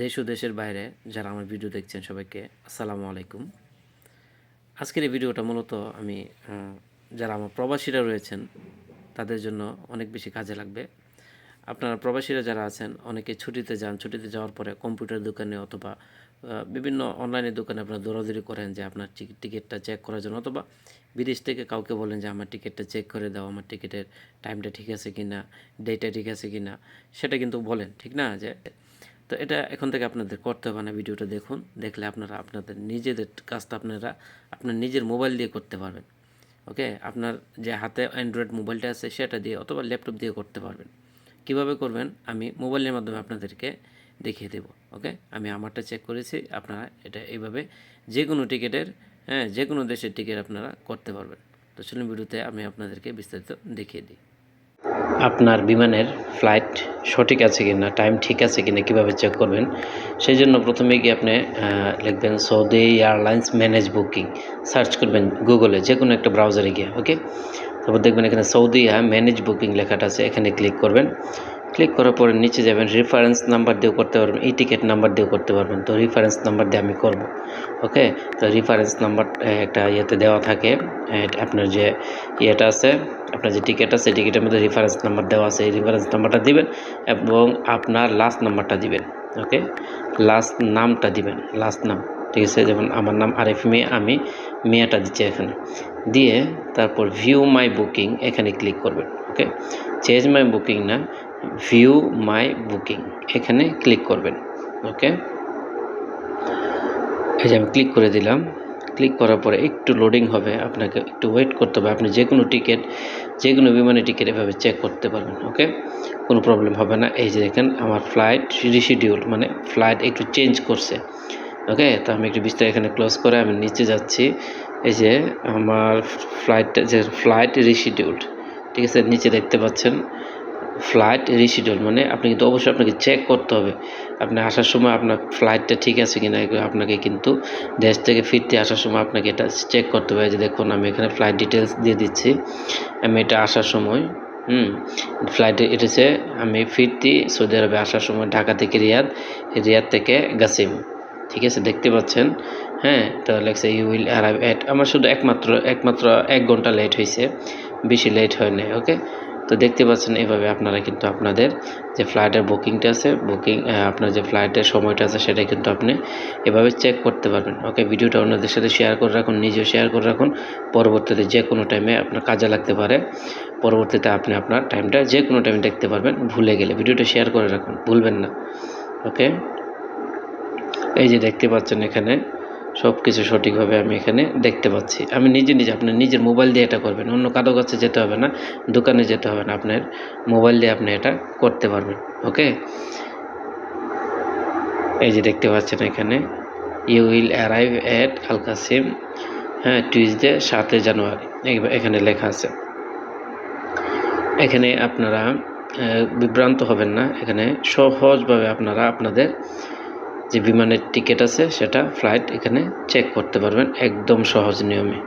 দেশ ও দেশের বাইরে যারা আমার ভিডিও দেখছেন সবাইকে আসসালামু আলাইকুম। আজকের এই ভিডিওটা মূলত আমি যারা আমার প্রবাসীরা রয়েছেন, তাদের জন্য অনেক বেশি কাজে লাগবে। আপনারা প্রবাসীরা যারা আছেন, অনেকে ছুটিতে যান, ছুটিতে যাওয়ার পরে কম্পিউটার দোকানে অথবা বিভিন্ন অনলাইনের দোকানে আপনারা দৌড়াদৌড়ি করেন যে আপনার টিকিটটা চেক করার জন্য অথবা বিদেশ থেকে কাউকে বলেন যে আমার টিকিটটা চেক করে দাও, আমার টিকিটের টাইমটা ঠিক আছে কি না ডেটটা ঠিক আছে কি না সেটা কিন্তু বলেন, ঠিক না? যে তো এটা এখন থেকে আপনাদের করতে হবে না, ভিডিওটা দেখুন। দেখলে আপনারা আপনাদের নিজেদের কাজটা আপনারা আপনার নিজের মোবাইল দিয়ে করতে পারবেন। ওকে? আপনার যে হাতে অ্যান্ড্রয়েড মোবাইলটা আছে সেটা দিয়ে অথবা ল্যাপটপ দিয়ে করতে পারবেন। কীভাবে করবেন? আমি মোবাইলের মাধ্যমে আপনাদেরকে দেখিয়ে দেব। ওকে? আমি আমারটা চেক করেছি, আপনারা এটা এইভাবে যে কোনো টিকিটের হ্যাঁ যে কোনো দেশের টিকিট আপনারা করতে পারবেন। তো চলুন, ভিডিওতে আমি আপনাদেরকে বিস্তারিত দেখিয়ে দিই। আপনার বিমানের ফ্লাইট সঠিক আছে কি না টাইম ঠিক আছে কি না কীভাবে চেক করবেন? সেই জন্য প্রথমে গিয়ে আপনি লিখবেন Saudi Airlines manage booking search করবেন গুগলে যে কোনো একটা ব্রাউজারে গিয়ে ওকে তারপর দেখবেন এখানে সৌদি ম্যানেজ বুকিং লেখাটা আছে, এখানে ক্লিক করবেন। ক্লিক করার পরে নিচে যাবেন রেফারেন্স নাম্বার দিয়েও করতে পারবেন এই টিকিট নাম্বার দিয়েও করতে পারবেন। তো রেফারেন্স নাম্বার দিয়ে আমি করব ওকে তো রেফারেন্স নাম্বার একটা ইয়েতে দেওয়া থাকে আপনার যে ইয়েটা আছে আপনার যে টিকিট আছে টিকিটের মধ্যে রেফারেন্স নাম্বার দেওয়া আছে, এই রেফারেন্স নাম্বারটা দিবেন এবং আপনার লাস্ট নাম্বারটা দিবেন ওকে লাস্ট নামটা দিবেন লাস্ট নাম, ঠিক আছে? যেমন আমার নাম আরিফ মিয়া, আমি মেয়েটা দিচ্ছি এখানে। দিয়ে তারপর ভিউ মাই বুকিং এখানে ক্লিক করবেন ওকে চেঞ্জ মাই বুকিং না ভিউ মাই বুকিং এখানে ক্লিক করবেন ওকে এই যে আমি ক্লিক করে দিলাম। ক্লিক করার পরে একটু লোডিং হবে, আপনাকে একটু ওয়েট করতে হবে। আপনি যে কোনো টিকিট যে কোনো বিমানের টিকিট এভাবে চেক করতে পারবেন ওকে কোনো প্রবলেম হবে না। এই যে দেখেন, আমার ফ্লাইট রিশিডিউল মানে ফ্লাইট একটু চেঞ্জ করছে ওকে তো আমি একটু বিস্তার এখানে ক্লোজ করে আমি নিচে যাচ্ছি। এই যে আমার ফ্লাইটটা যে ফ্লাইট রিশিডিউলড ঠিক আছে? নিচে দেখতে পাচ্ছেন। ফ্লাইট রিশিডিউল মানে আপনি কিন্তু অবশ্যই আপনাকে চেক করতে হবে। আপনি আসার সময় আপনার ফ্লাইটটা ঠিক আছে কিনা আপনাকে কিন্তু দেশ থেকে ফিরতে আসার সময় আপনাকে এটা চেক করতে হবে। যে দেখুন, আমি এখানে ফ্লাইট ডিটেলস দিয়ে দিচ্ছি। আমি এটা আসার সময়, হুম ফ্লাইটে এটেছে আমি ফিরতি সৌদি আরবে আসার সময় ঢাকা থেকে রিয়াদ রিয়াদ থেকে গাসিম ঠিক আছে, দেখতে পাচ্ছেন? হ্যাঁ তো লেগছে ইউ উইল অ্যারাইভ অ্যাট আমার শুধু একমাত্র একমাত্র এক ঘণ্টা লেট হয়েছে বেশি লেট হয় নাই ওকে তো দেখতে পাচ্ছেন এভাবে আপনারা কিন্তু আপনাদের যে ফ্লাইটের বুকিংটা আছে, বুকিং আপনার যে ফ্লাইটের সময়টা আছে সেটা কিন্তু আপনি এভাবে চেক করতে পারবেন। ওকে ভিডিওটা অন্যদের সাথে শেয়ার করে রাখুন, নিজেও শেয়ার করে রাখুন। পরবর্তীতে যে কোনো টাইমে আপনার কাজে লাগতে পারে। পরবর্তীতে আপনি আপনার টাইমটা যে কোনো টাইমে দেখতে পারবেন, ভুলে গেলে। ভিডিওটা শেয়ার করে রাখুন, ভুলবেন না। ওকে এই যে দেখতে পাচ্ছেন এখানে সব কিছু সঠিকভাবে আমি এখানে দেখতে পাচ্ছি। আমি নিজে নিজে আপনার নিজের মোবাইল দিয়ে এটা করবেন। অন্য কারও কাছে যেতে হবে না, দোকানে যেতে হবে না। আপনার মোবাইল দিয়ে আপনি এটা করতে পারবেন। ওকে? এই যে দেখতে পাচ্ছেন এখানে you will arrive at Al Qassim হ্যাঁ টিউজডে সাতই জানুয়ারি। এখানে লেখা আছে। এখানে আপনারা বিভ্রান্ত হবেন না। এখানে সহজভাবে আপনারা আপনাদের যে বিমানের টিকিট আছে সেটা ফ্লাইট এখানে চেক করতে পারবেন একদম সহজ নিয়মে।